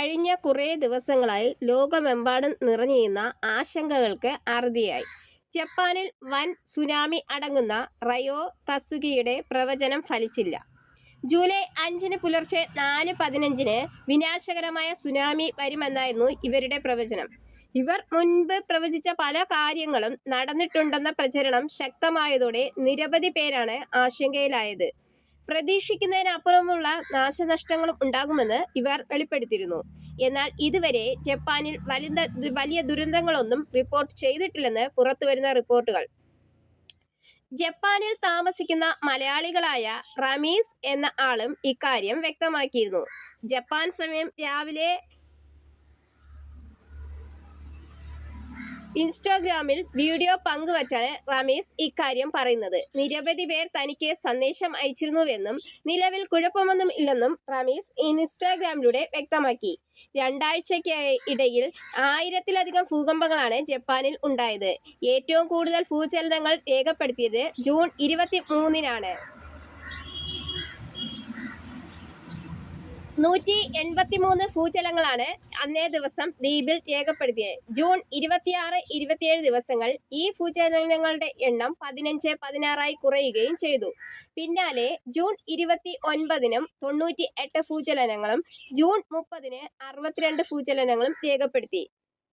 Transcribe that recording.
കഴിഞ്ഞ കുറേ ദിവസങ്ങളായി ലോകമെമ്പാടും നിറഞ്ഞിരുന്ന ആശങ്കകൾക്ക് അറുതിയായി ജപ്പാനിൽ വൻ സുനാമി അടങ്ങുന്ന റയോ തസുകിയുടെ പ്രവചനം ഫലിച്ചില്ല. ജൂലൈ അഞ്ചിന് പുലർച്ചെ നാല് പതിനഞ്ചിന് വിനാശകരമായ സുനാമി വരുമെന്നായിരുന്നു ഇവരുടെ പ്രവചനം. ഇവർ മുൻപ് പ്രവചിച്ച പല കാര്യങ്ങളും നടന്നിട്ടുണ്ടെന്ന പ്രചരണം ശക്തമായതോടെ നിരവധി പേരാണ് ആശങ്കയിലായത്. പ്രതീക്ഷിക്കുന്നതിനപ്പുറമുള്ള നാശനഷ്ടങ്ങളും ഉണ്ടാകുമെന്ന് ഇവർ വെളിപ്പെടുത്തിയിരുന്നു. എന്നാൽ ഇതുവരെ ജപ്പാനിൽ വലിയ വലിയ ദുരന്തങ്ങളൊന്നും റിപ്പോർട്ട് ചെയ്തിട്ടില്ലെന്ന് പുറത്തുവരുന്ന റിപ്പോർട്ടുകൾ. ജപ്പാനിൽ താമസിക്കുന്ന മലയാളികളായ റമീസ് എന്ന ആളും ഇക്കാര്യം വ്യക്തമാക്കിയിരുന്നു. ജപ്പാൻ സമയം രാവിലെ ഇൻസ്റ്റാഗ്രാമിൽ വീഡിയോ പങ്കുവച്ചാണ് റമീസ് ഇക്കാര്യം പറയുന്നത്. നിരവധി പേർ തനിക്ക് സന്ദേശം അയച്ചിരുന്നുവെന്നും നിലവിൽ കുഴപ്പമൊന്നും ഇല്ലെന്നും റമീസ് ഇൻസ്റ്റാഗ്രാമിലൂടെ വ്യക്തമാക്കി. രണ്ടാഴ്ചയ്ക്ക് ഇടയിൽ ആയിരത്തിലധികം ഭൂകമ്പങ്ങളാണ് ജപ്പാനിൽ ഉണ്ടായത്. ഏറ്റവും കൂടുതൽ ഭൂചലനങ്ങൾ രേഖപ്പെടുത്തിയത് ജൂൺ ഇരുപത്തി മൂന്നിനാണ് നൂറ്റി എൺപത്തിമൂന്ന് ഭൂചലങ്ങളാണ് അന്നേ ദിവസം ദ്വീപിൽ രേഖപ്പെടുത്തിയത്. ജൂൺ ഇരുപത്തിയാറ് ഇരുപത്തിയേഴ് ദിവസങ്ങൾ ഈ ഭൂചലനങ്ങളുടെ എണ്ണം പതിനഞ്ച് പതിനാറായി കുറയുകയും ചെയ്തു. പിന്നാലെ ജൂൺ ഇരുപത്തി ഒൻപതിനും തൊണ്ണൂറ്റി എട്ട് ഭൂചലനങ്ങളും ജൂൺ മുപ്പതിന് അറുപത്തിരണ്ട് ഭൂചലനങ്ങളും രേഖപ്പെടുത്തി.